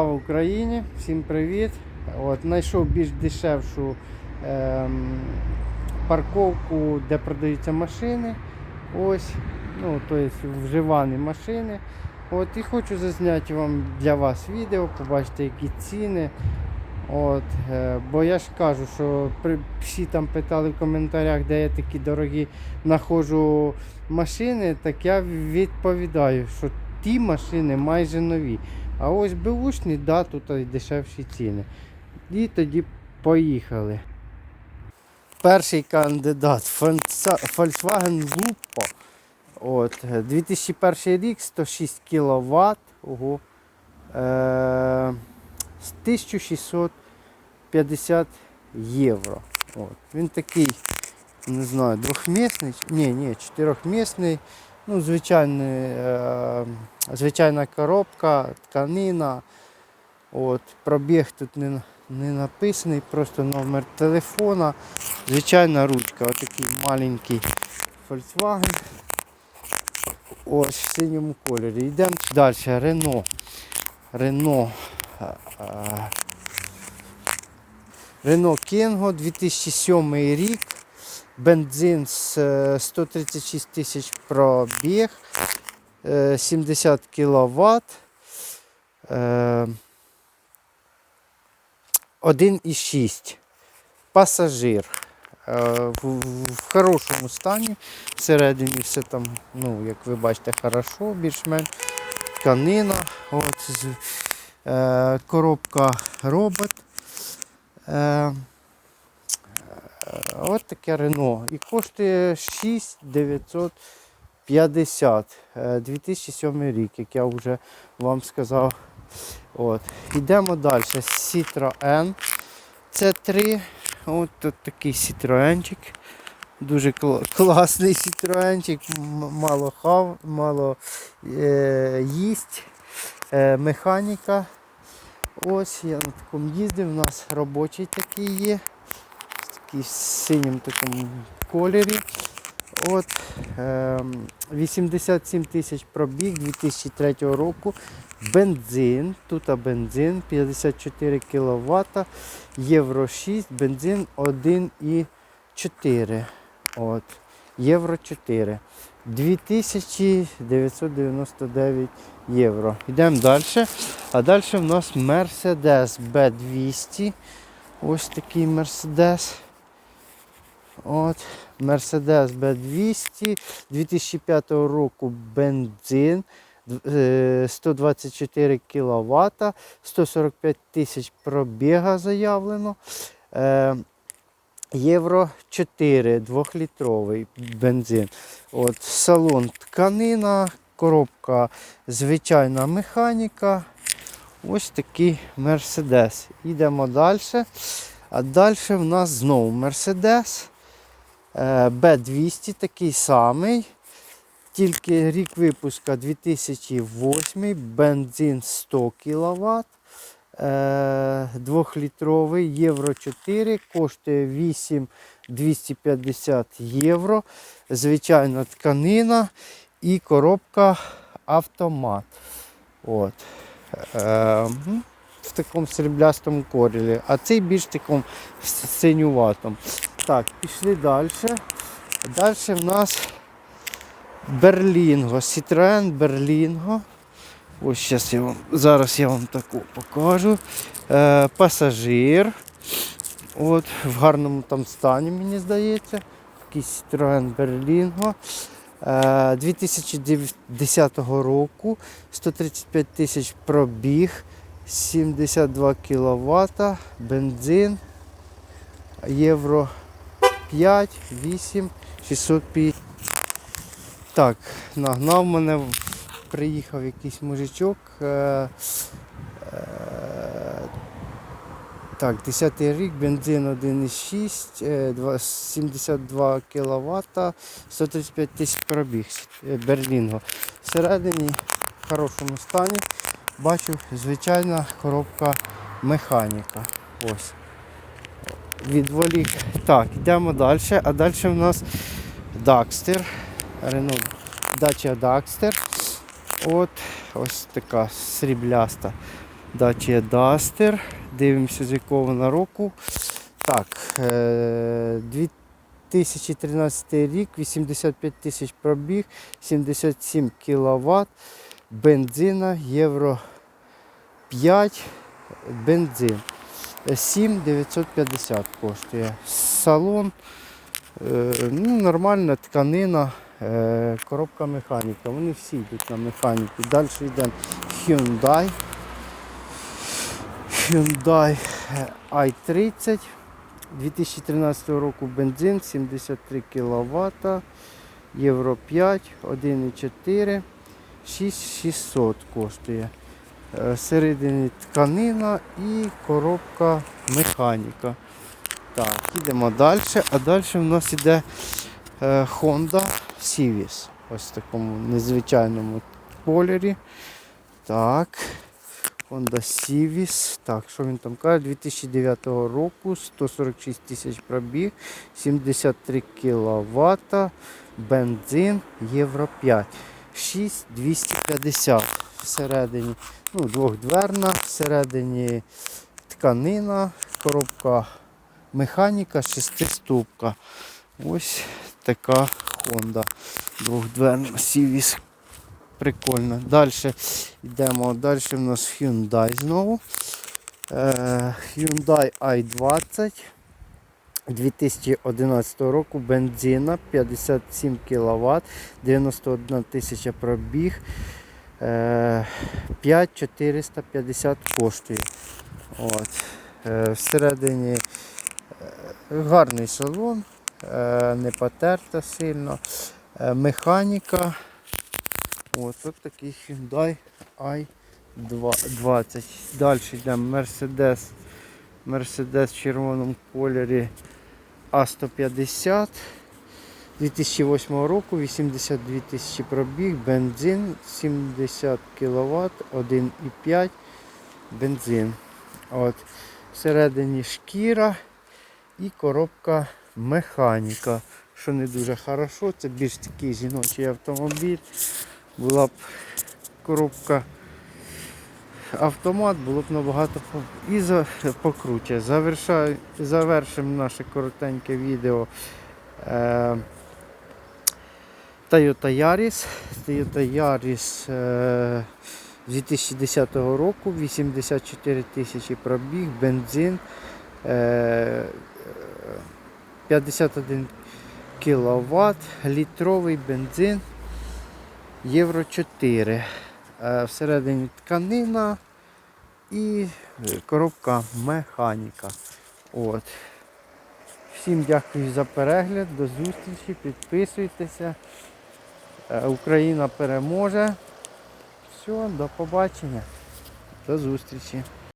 Слава Україні! Всім привіт! От, знайшов більш дешевшу ем, парковку, де продаються машини. Ось, ну, тобто вживані машини. От, і хочу зазняти вам для вас відео, побачите, які ціни. От, е, бо я ж кажу, що при, всі там питали в коментарях, де я такі дорогі знаходжу машини, так я відповідаю, що ті машини майже нові. А ось беушні, да, тут дешевші ціни. І тоді поїхали. Перший кандидат Volkswagen Lupo. От, е, 2001 рік, 106 кВт. Ого. Е, з 1650 євро. От. Він такий, не знаю, двохмісний. Ні, ні, чотирьохмісний. Ну, звичайний, е, звичайна коробка, тканина. От, пробіг тут не, не написаний, просто номер телефона. Звичайна ручка, отакий маленький Volkswagen. Ось в синьому кольорі. Йдемо далі. Рено. Рено. Рено Кенго 2007 рік. Бензин з е, 136 тисяч пробіг. е, 70 кВт. 1,6. Пасажир. Е, В, хорошому стані. Всередині все там, ну, як ви бачите, хорошо, більш-менш. Тканина. От, е, коробка робот. От таке Рено. І коштує 6950. Е, 2007 рік, як я вже вам сказав. От. Йдемо далі. Citroen C3. От тут такий Citroenчик. Дуже класний Citroenчик, мало хав, мало е, їсть. Е, механіка. Ось я на такому їздив, у нас робочий такий є. Такий в синьому такому кольорі. От, ем, 87 тисяч пробіг 2003 року. Бензин, тут бензин 54 кВт, Євро 6, бензин 1,4. От, Євро 4. 2999 євро. Йдемо далі. А далі в нас Mercedes B200. Ось такий Mercedes. От, Mercedes B200 2005 року бензин 124 кВт, 145 тисяч пробіга заявлено. Е, євро 4 2-літровий бензин. От, Салон тканина, коробка, звичайна механіка. Ось такий Mercedes. Йдемо далі. А далі в нас знову Mercedes. Е, Б200 такий самий. Тільки рік випуска 2008, бензин 100 кВт, 2-літровий е, євро 4, коштує 8,250 євро. Звичайна тканина і коробка автомат. От. Е, В такому сріблястому корілі, а цей більш такому синюватому. Так, пішли далі. Далі в нас Берлінго, Citroen Берлінго. Ось щас я вам, зараз я вам таку покажу. Е, пасажир. От, в гарному там стані, мені здається. Такий Citroen. Е, 2010 року 135 тисяч пробіг, 72 кВт, бензин, євро 5, 8, 650. Так, нагнав мене, приїхав якийсь мужичок. Е, е, так, 10 рік, бензин 1,6, е, 72 кВт, 135 тисяч пробіг е, Берлінго. Всередині в хорошому стані бачу звичайна коробка механіка. Ось. Відволік. Так, йдемо далі. А далі в нас Дакстер. Renault Dacia Дакстер. От ось така срібляста Dacia Duster. Дивимося, з якого вона року. Так, е, 2013 рік, 85 тисяч пробіг, 77 кВт, бензина, євро 5, бензин. 7950 коштує. Салон, е, ну, нормальна тканина, е, коробка механіка. Вони всі йдуть на механіку. Далі йдемо Hyundai. Hyundai i30 2013 року бензин 73 кВт, Євро 5, 1,4, 6600 коштує. Е, Всередині тканина і коробка механіка. Так, йдемо далі. А далі в нас йде е, Honda Civic. Ось в такому незвичайному кольорі. Так. Honda Civic. Так, що він там каже? 2009 року, 146 тисяч пробіг, 73 кВт, бензин, Євро 5. 6250 всередині. Ну, двохдверна, всередині тканина, коробка механіка, шестиступка. Ось така Honda. Двохдверна Civic. Прикольно. Далі йдемо. Далі в нас Hyundai знову. Е, Hyundai i20 2011 року бензина 57 кВт, 91 тисяча пробіг. Е, 5450 коштує. От. Е, Всередині е, гарний салон, е, не потерта сильно. Механіка. От, от такий Hyundai i20. Далі йдемо Mercedes. Mercedes в червоному кольорі А150. 2008 року, 82 тисячі пробіг, бензин 70 кВт, 1,5 бензин. От. Всередині шкіра і коробка механіка, що не дуже хорошо, це більш такий жіночий автомобіль. Була б коробка автомат, було б набагато і за, покруче. Завершаю, завершимо наше коротеньке відео. Е, Toyota Yaris. Toyota Yaris е, 2010 року, 84 тисячі пробіг, бензин, е, 51 кВт, літровий бензин, Євро 4. Е, Всередині тканина і коробка механіка. От. Всім дякую за перегляд, до зустрічі, підписуйтеся. Е, Україна переможе. Все, до побачення. До зустрічі.